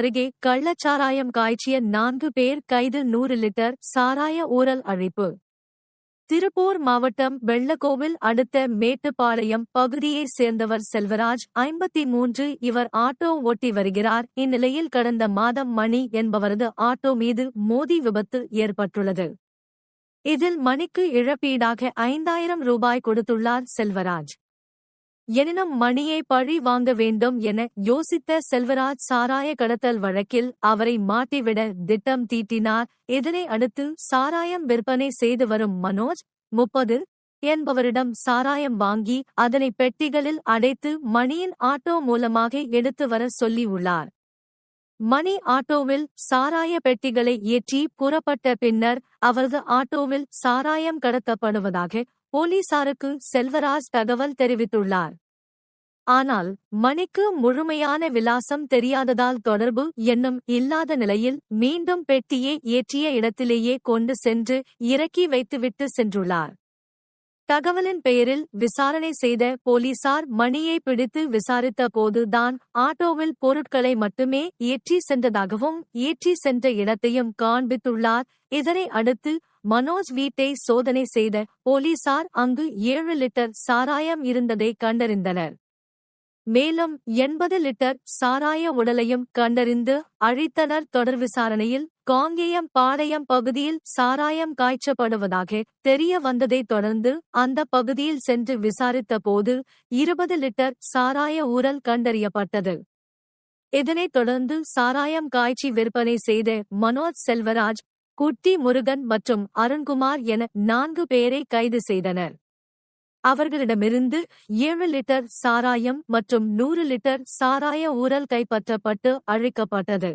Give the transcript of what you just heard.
அருகே கள்ளச்சாராயம் காய்ச்சிய நான்கு பேர் கைது நூறு லிட்டர் சாராய ஊரல் அழைப்பு. திருப்பூர் மாவட்டம் வெள்ளக்கோவில் அடுத்த மேட்டுப்பாளையம் பகுதியைச் சேர்ந்தவர் செல்வராஜ் ஐம்பத்தி மூன்று இவர் ஆட்டோ ஓட்டி வருகிறார். இந்நிலையில் கடந்த மாதம் மணி என்பவரது ஆட்டோ மீது மோதி விபத்து ஏற்பட்டுள்ளது. இதில் மணிக்கு இழப்பீடாக ஐந்தாயிரம் ரூபாய் கொடுத்துள்ளார் செல்வராஜ். எனினும் மணியை பழி வாங்க வேண்டும் என யோசித்த செல்வராஜ் சாராய கடத்தல் வழக்கில் அவரை மாட்டிவிட திட்டம் தீட்டினார். இதனை அடுத்து சாராயம் விற்பனை செய்து வரும் மனோஜ் முப்பது என்பவரிடம் சாராயம் வாங்கி அதனை பெட்டிகளில் அடைத்து மணியின் ஆட்டோ மூலமாக எடுத்து வர சொல்லியுள்ளார் மணி ஆட்டோவில் சாராய பெட்டிகளை ஏற்றி புறப்பட்ட பின்னர் அவரது ஆட்டோவில் சாராயம் கடத்தப்படுவதாக போலீசாருக்கு செல்வராஜ் தகவல் தெரிவித்துள்ளார். ஆனால் மணிக்கு முழுமையான விலாசம் தெரியாததால் தொடர்பு எண்ணம் இல்லாத நிலையில் மீண்டும் பெட்டியை ஏற்றிய இடத்திலேயே கொண்டு சென்று இறக்கி வைத்துவிட்டு சென்றுள்ளார். தகவலின் பெயரில் விசாரணை செய்த போலீசார் மணியை பிடித்து விசாரித்த போதுதான் ஆட்டோவில் பொருட்களை மட்டுமே ஏற்றி சென்றதாகவும் ஏற்றி சென்ற இடத்தையும் காண்பித்துள்ளார். இதனை அடுத்து மனோஜ் வீட்டை சோதனை செய்த போலீசார் அங்கு ஏழு லிட்டர் சாராயம் இருந்ததை கண்டறிந்தனர். மேலும் எண்பது லிட்டர் சாராய உடலையும் கண்டறிந்து அழித்தனர். தொடர் விசாரணையில் காங்கேயம் பாளையம் பகுதியில் சாராயம் காய்ச்சப்படுவதாக தெரிய வந்ததைத் தொடர்ந்து அந்த பகுதியில் சென்று விசாரித்த போது இருபது லிட்டர் சாராய ஊரல் கண்டறியப்பட்டது. இதனைத் தொடர்ந்து சாராயம் காய்ச்சி விற்பனை செய்த மனோஜ் செல்வராஜ் குட்டி முருகன் மற்றும் அருண்குமார் என நான்கு பேரை கைது செய்தனர். அவர்களிடமிருந்து ஏழு லிட்டர் சாராயம் மற்றும் நூறு லிட்டர் சாராய ஊரல் கைப்பற்றப்பட்டு அழிக்கப்பட்டது.